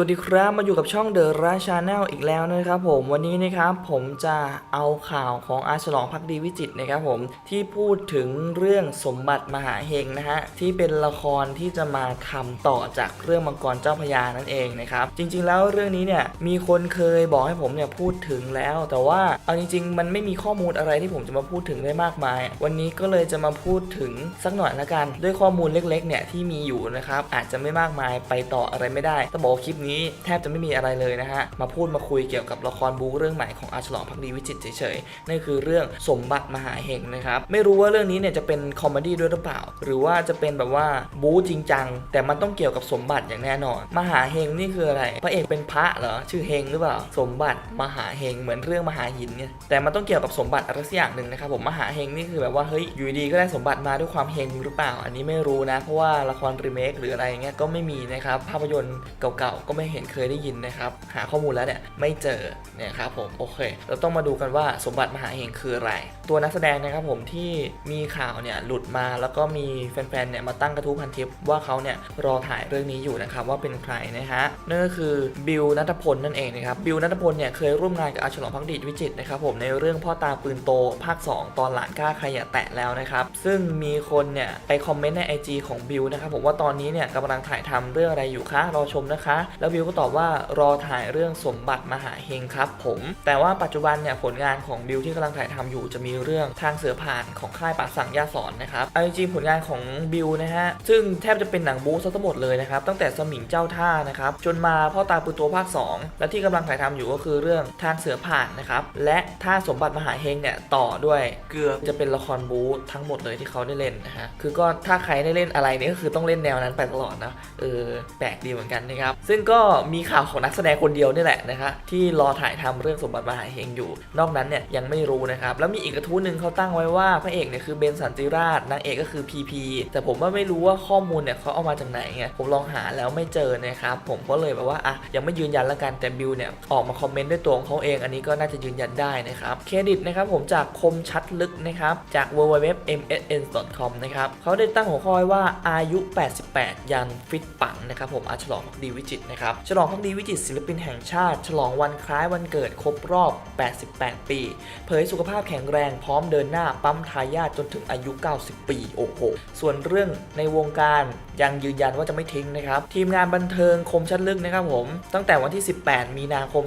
วัสดีครับมาอยู่กับช่องเดอะราชาแนลอีกแล้วนะครับผมวันนี้นะครับผมจะเอาข่าวของอาฉลองพักดีวิจิตนะครับผมที่พูดถึงเรื่องสมบัติมหาเฮงนะฮะที่เป็นละครที่จะมาทำต่อจากเรื่องมังกรเจ้าพญานั่นเองนะครับจริงๆแล้วเรื่องนี้เนี่ยมีคนเคยบอกให้ผมเนี่ยพูดถึงแล้ว แต่ว่าเอาจริง ๆ มันไม่มีข้อมูลอะไรที่ผมจะมาพูดถึงได้มากมาย วันนี้ก็เลยจะมาพูดถึงสักหน่อยละกัน ด้วยข้อมูลเล็กๆเนี่ยที่มีอยู่นะครับอาจจะไม่มากมายไปต่ออะไรไม่ได้ต้องบอกคลิปนี้แทบจะไม่มีอะไรเลยนะฮะ มาพูดมาคุยเกี่ยวกับละครบู๊เรื่องใหม่ของอาฉลองพักดีวิจิตเฉยๆ นั่นคือเรื่องสมบัติมหาเฮงนะครับ ไม่รู้ว่าเรื่องนี้เนี่ยจะเป็นคอมเมดี้ด้วยหรือเปล่า หรือว่าจะเป็นแบบว่าบู๊จริงจัง แต่มันต้องเกี่ยวกับสมบัติอย่างแน่นอน มหาเฮงนี่คืออะไร พระเอกเป็นพระเหรอ ชื่อเฮงหรือเปล่า สมบัติมหาเฮงเหมือนเรื่องมหาหินเนี่ย แต่มันต้องเกี่ยวกับสมบัติอะไรสักอย่างหนึ่งนะครับผม มหาเฮงนี่คือแบบว่าเฮ้ย อยู่ดีก็ได้สมบัติมาด้วยความเฮงหรือเปล่า อันนี้ไม่รู้นะ เพราะว่าละครรีเมคหรืออะไรเงี้ยก็ไม่มีนะครับ ภาพยนตร์เก่าๆก็ไม่เห็นเคยได้ยินนะครับ หาข้อมูลแล้วเนี่ยไม่เจอเนี่ยครับผมโอเค เราต้องมาดูกันว่าสมบัติมหาเฮงคืออะไร ตัวนักแสดงนะครับผมที่มีข่าวเนี่ยหลุดมาแล้วก็มีแฟนๆเนี่ยมาตั้งกระทู้พันทิปว่าเขาเนี่ยรอถ่ายเรื่องนี้อยู่นะครับว่าเป็นใครนะฮะนั่นก็คือบิวนัทพลนั่นเองนะครับบิวนัทพลเนี่ยเคยร่วมงานกับอาฉลองพักดีวิจิตนะครับผมในเรื่องพ่อตาปืนโตภาค 2 ตอนหลานกล้าใครอย่าแตะแล้วนะครับซึ่งมีคนเนี่ยไปคอมเมนต์ใน IG ของบิวนะครับผมว่าตอนนี้เนี่ยกำลังถ่ายทำเรื่องอะไรอยู่คะรอชมนะคะแล้วบิวก็ตอบว่ารอถ่ายเรื่องสมบัติมหาเฮงครับผม แต่ว่าปัจจุบันเนี่ยผลงานของบิวที่กำลังถ่ายทำอยู่จะมีเรื่องทางเสือผ่านของค่ายป่าสังย่าสอนนะครับเอาจริงผลงานของบิวนะฮะซึ่งแทบจะเป็นหนังบู๊ซะทั้งหมดเลยนะครับตั้งแต่สมิงเจ้าท่านะครับจนมาพ่อตาปืนโตภาค 2 และที่กำลังถ่ายทำอยู่ก็คือเรื่องทางเสือผ่านนะครับและถ้าสมบัติมหาเฮงเนี่ยต่อด้วยเกือบจะเป็นละครบู๊ทั้งหมดเลยที่เขาได้เล่นนะฮะคือก็ถ้าใครได้เล่นอะไรนี่ก็คือต้องเล่นแนวนั้นไปตลอดนะเออแปลกดีเหมือนกันนะครับซึ่งก็มีข่าวของนักแสดงคนเดียวนี่แหละนะคะที่รอถ่ายทำเรื่องสมบัติมหาเฮงอยู่ นอกนั้นเนี่ยยังไม่รู้นะครับ แล้วมีอีกกระทู้หนึ่งเขาตั้งไว้ว่าพระเอกเนี่ยคือเบนสันติราชนางเอกก็คือพีพีแต่ผมว่าไม่รู้ว่าข้อมูลเนี่ยเขาเอามาจากไหนไงผมลองหาแล้วไม่เจอนะครับผมก็เลยแบบว่าอะยังไม่ยืนยันละกันแต่บิวเนี่ยออกมาคอมเมนต์ด้วยตัวของเขาเอง อันนี้ก็น่าจะยืนยันได้นะครับเครดิตนะครับผมจากคมชัดลึกนะครับจาก www.msn.com นะครับเขาได้ตั้งหัวข้อว้ว่าอายุ 88 ยันฟิตปังนะครับผมอาฉลองพักดีวิจิตรนะครับ ฉลองพักดีวิจิตศิลปินแห่งชาติ ฉลองวันคล้ายวันเกิดครบรอบ 88 ปี เผยสุขภาพแข็งแรงพร้อมเดินหน้าปั๊มทายาทจนถึงอายุ 90 ปี โอ้โห ส่วนเรื่องในวงการยังยืนยันว่าจะไม่ทิ้งนะครับ ทีมงานบันเทิงคมชัดลึกนะครับผม ตั้งแต่วันที่ 18 มีนาคม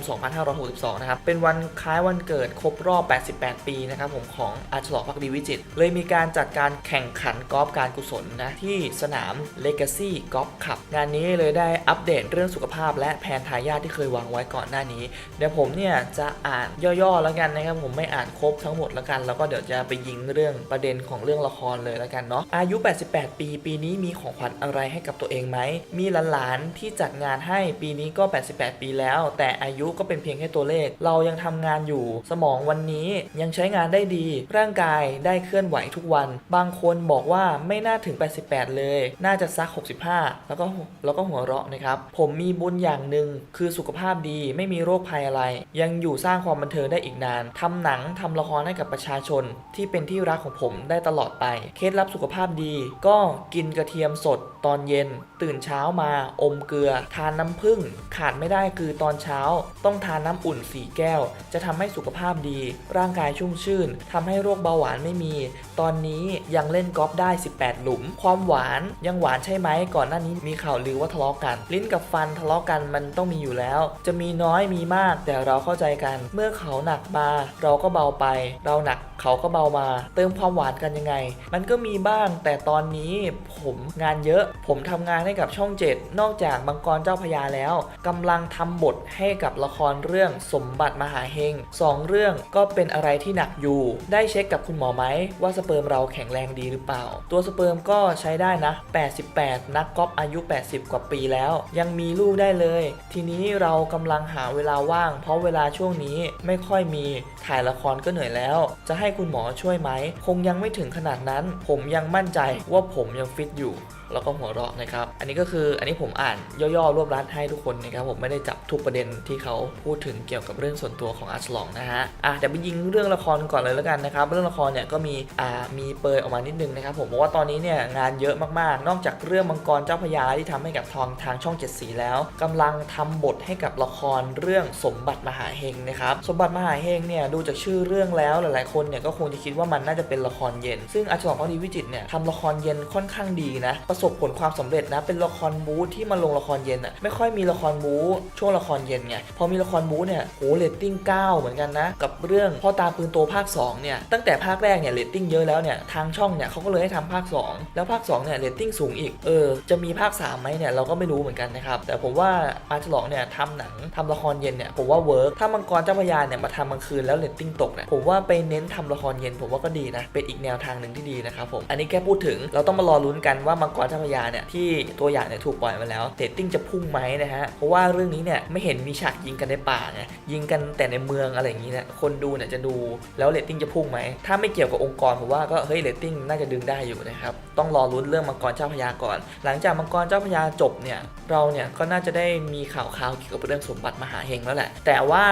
2562 นะครับ เป็นวันคล้ายวันเกิดครบรอบ 88 ปีนะครับผมของอาฉลองพักดีวิจิต เลยมีการจัดการแข่งขันกอล์ฟการกุศลนะที่สนาม Legacy Golf Club งานนี้เลยได้อัปเดตเรื่องสุขภาพ และแผนทายาทที่เคยวางไว้ก่อนหน้านี้ เดี๋ยวผมเนี่ยจะอ่านย่อๆแล้วกันนะครับผมไม่อ่านครบทั้งหมดแล้วกัน แล้วก็เดี๋ยวจะไปยิงเรื่องประเด็นของเรื่องละครเลยแล้วกันเนาะอายุ 88 ปี ปีนี้มีของขวัญอะไรให้กับตัวเองไหมมีหลานๆที่จัดงานให้ปีนี้ก็ 88 ปีแล้ว แต่อายุก็เป็นเพียงแค่ตัวเลข เรายังทำงานอยู่ สมองวันนี้ยังใช้งานได้ดี ร่างกายได้เคลื่อนไหวทุกวัน บางคนบอกว่าไม่น่าถึง 88 เลย น่าจะสัก 65 แล้วก็แล้วก็หัวเราะนะครับ ผมมีบุญอย่างหนึ่งคือสุขภาพดีไม่มีโรคภัยอะไร ยังอยู่สร้างความบันเทิงได้อีกนานทำหนังทำละครให้กับประชาชน ที่เป็นที่รักของผมได้ตลอดไป เคล็ดลับสุขภาพดี ก็กินกระเทียมสดตอนเย็น ตื่นเช้ามาอมเกลือ ทานน้ำผึ้งขาดไม่ได้คือตอนเช้า ต้องทานน้ำอุ่นสีแก้ว จะทำให้สุขภาพดี ร่างกายชุ่มชื่นทำให้โรคเบาหวานไม่มี ตอนนี้ยังเล่นกอล์ฟได้ 18 หลุม ความหวานยังหวานใช่ไหมก่อนหน้านี้มีข่าวลือว่าทะเลาะกัน ลิ้นกับฟันทะเลาะกันมันต้องมีอยู่แล้ว จะมีน้อยมีมากแต่เราเข้าใจกัน เมื่อเขาหนักมาเราก็เบาไป เราหนักเขาก็เบามา เติมความหวานกันยังไง มันก็มีบ้างแต่ตอนนี้ผมงานเยอะ ผมทำงานให้กับช่องเจ็ดนอกจากมังกรเจ้าพญาแล้วกำลังทำบทให้กับละครเรื่องสมบัติมหาเฮงสองเรื่องก็เป็นอะไรที่หนักอยู่ ได้เช็คกับคุณหมอไหมว่าสเปิร์มเราแข็งแรงดีหรือเปล่า ตัวสเปิร์มก็ใช้ได้นะ 88 นักกอล์ฟอายุ 80 กว่าปีแล้ว ยังมีลูกได้เลย ทีนี้เรากำลังหาเวลาว่าง เพราะเวลาช่วงนี้ไม่ค่อยมีถ่ายละครก็เหนื่อยแล้ว จะให้คุณหมอช่วยไหม คงยังไม่ถึงขนาดนั้น ผมยังมั่นใจว่าผมยังฟิตอยู่ แล้วก็หัวเราะนะครับ อันนี้ก็คืออันนี้ผมอ่านย่อๆรวบรัดให้ทุกคนนะครับผมไม่ได้จับทุกประเด็นที่เขาพูดถึงเกี่ยวกับเรื่องส่วนตัวของอาร์ชลองนะฮะอะเดี๋ยวไปยิงเรื่องละครก่อนเลยแล้วกันนะครับเรื่องละครเนี่ยก็มีอ่ามีเปรยออกมานิดนึงนะครับผมบอกว่าตอนนี้เนี่ยงานเยอะมากๆ นอกจากเรื่องมังกรเจ้าพระยาที่ทำให้กับทองทางช่องเจ็ดสีแล้วกำลังทำบทให้กับละครเรื่องสมบัติมหาเฮงนะครับสมบัติมหาเฮงเนี่ยดูจากชื่อเรื่องแล้วหลายๆ คนเนี่ยก็คงจะคิดว่ามันน่าจะเป็นละครเย็น ซึ่งอารย์ของดีวิจิตเนี่ยทำละครเย็นค่อนข้างดีนะประสบผลความสำเร็จนะ เป็นละครบู๊ที่มาลงละครเย็นอะไม่ค่อยมีละครบู๊ช่วงละครเย็นไงพอมีละครบู๊เนี่ยโหเรตติ้ง9เหมือนกันนะ กับเรื่องพ่อตาปืนโตภาค2เนี่ยตั้งแต่ภาคแรกเนี่ยเรตติ้งเยอะแล้วเนี่ยทางช่องเนี่ยเขาก็เลยให้ทำภาค 2 แล้วภาค2เนี่ยเรตติ้งสูงอีกเออจะมีภาค3ไหมเนี่ยเราก็ไม่รู้เหมือนกันนะครับแต่ผมว่าอาร์ตฉลองเนี่ยทำหนังทำละครเย็นเนี่ยผมว่าเวิร์กถ้ามังกรเจ้าพระยาเนี่ยมาทำกลางคืนแล้วเรตติ้งตกเนี่ยผมว่าไปเน้นทำละครเย็นผมว่าก็ดีนะเป็นอีกแนวทางหนึ่งที่ดีนะครับผมอันนี้แค่พูดถึงเราต้องมารอลุ้นกันว่ามังกรเจ้าพระยาเนี่ยที่ตัวอย่างเนี่ยถูกปล่อยมาแล้วเรตติ้งจะพุ่งไหมนะฮะเพราะว่าเรื่องนี้เนี่ยไม่เห็นมีฉากยิงกันในป่าไงยิงกันแต่ในเมืองอะไรอย่างนี้เนี่ยคนดูเนี่ยจะดูแล้วเรตติ้งจะพุ่งไหมถ้าไม่เกี่ยวกับองค์กรผมว่าก็เฮ้ยเรตติ้งน่าจะดึงได้อยู่นะครับ ต้องรอลุ้นเรื่องมังกรเจ้าพระยาก่อน หลังจากมังกรเจ้าพระยาจบเนี่ยเราเนี่ยก็น่าจะได้มีข่าวข่าวๆเกี่ยวกับเรื่องสมบัติมหาเฮงแล้วแหละ แต่ว่า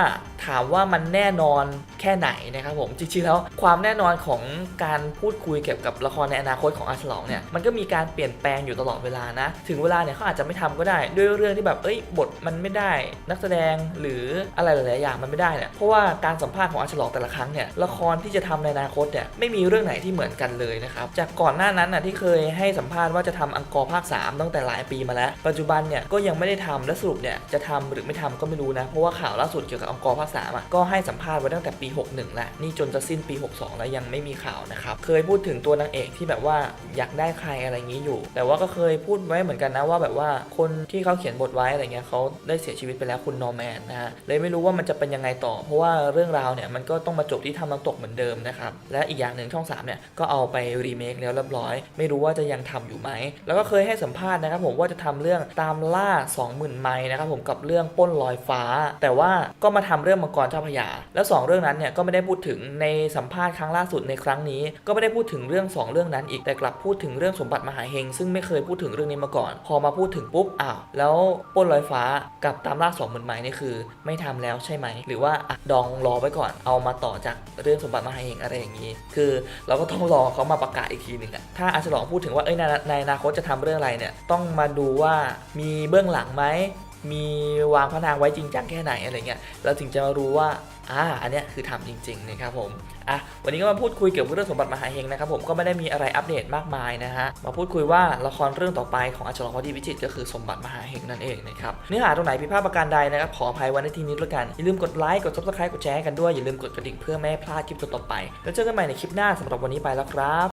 ถามว่ามันแน่นอนแค่ไหนนะครับผมจริงๆแล้วความแน่นอนของการพูดคุยเกี่ยวกับละครในอนาคตของอาฉลองเนี่ยมันก็มีการเปลี่ยนแปลงอยู่ตลอดเวลานะ ถึงเวลาเนี่ยเขาอาจจะไม่ทำก็ได้ ด้วยเรื่องที่แบบเอ้ยบทมันไม่ได้นักแสดงหรืออะไรหลายๆอย่างมันไม่ได้เนี่ยเพราะว่าการสัมภาษณ์ของอาฉลองแต่ละครั้งเนี่ยละครที่จะทำในอนาคตเนี่ยไม่มีเรื่องไหนที่เหมือนกันเลยนะครับจากก่อนหน้านั้นน่ะที่เคยให้สัมภาษณ์ว่าจะทำอังกอร์ภาค 3 ตั้งแต่หลายปีมาแล้ว ปัจจุบันเนี่ยก็ยังไม่ได้ทำและสรุปเนี่ยจะทำหรือไม่ทำก็ไม่รู้นะ เพราะว่าข่าวล่าสุดเกี่ยวกับอังกอร์ภาค 3 อะก็ให้สัมภาษณ์ไว้ตั้งแต่ปี 61 แล้ว นี่จนจะสิ้นปี 62 แล้วยังไม่มีข่าวนะครับ เคยพูดถึงตัวนางเอกที่แบบว่าอยากได้ใครอะไรอย่างนี้อยู่ แต่ว่าก็เคยพูดไว้เหมือนกันนะว่าแบบว่าคนที่เขาเขียนบทไว้อะไรเงี้ยเขาได้เสียชีวิตไปแล้วคุณนอร์แมนนะฮะเลยไม่รู้ว่ามันจะเป็นยังไงต่อ เพราะว่าเรื่องราวเนี่ยมันก็ต้องมาจบที่ทำน้ำตกเหมือนเดิมนะครับและอีกอย่างหนึ่งช่อง3เนี่ยก็เอาไปรีเมคแล้วเรียบร้อยไม่รู้ว่าจะยังทำอยู่ไหม แล้วก็เคยให้สัมภาษณ์นะครับผมว่าจะทำเรื่องตามล่า 20,000 ไม้นะครับผมกับเรื่องป้นลอยฟ้า แต่ว่าก็มาทำเรื่องมังกรเจ้าพระยา แล้ว 2 เรื่องนั้นเนี่ยก็ไม่ได้พูดถึงในสัมภาษณ์ครั้งล่าสุดในครั้งนี้ ก็ไม่ได้พูดถึงเรื่อง 2 เรื่องนั้นอีกแต่กลับพูดถึงเรื่องสมบัติมหาเฮงซึ่งไม่เคยพูดถึงเรื่องนี้มาก่อน พอมาพูดถึงปุ๊บอ้าวแล้วป้นลอยฟ้ากับตามล่า20,000ไม้นี่คือ ไม่ทำแล้วใช่ไหม หรือว่าอดองรอไว้ก่อนเอามาต่อจากเรื่องสมบัติมหาเฮงอะไรอย่างนี้ คือเราก็ต้องรอเขามาประกาศอีกทีหนึ่งอะถ้าอาฉลองพูดถึงว่าเอ้ยในในอนาคตจะทำเรื่องอะไรเนี่ยต้องมาดูว่ามีเบื้องหลังไหมมีวางพระนางไว้จริงจังแค่ไหนอะไรเงี้ยเราถึงจะรู้ว่าอ่าอันเนี้ยคือทำจริงๆนะครับผมอะวันนี้ก็มาพูดคุยเกี่ยวกับเรื่องสมบัติมหาเฮงนะครับผมก็ไม่ได้มีอะไรอัปเดตมากมายนะฮะมาพูดคุยว่าละครเรื่องต่อไปของอาจารย์พอดีวิจิตก็คือสมบัติมหาเฮงนั่นเองนะครับเนื้อหาตรงไหนผิดพลาดประการใดนะครับขออภัยไว้ในทีนี้ด้วยกันอย่าลืมกดไลค์กด subscribe กดแชร์กันด้วยอย่าลืมกดกระดิ่งเพื่อไม่ให้พลาดคลิปต่อไปแล้วเจอกันใหม่ในคลิปหน้าสำหรับวันนี้ไปแล้วครับ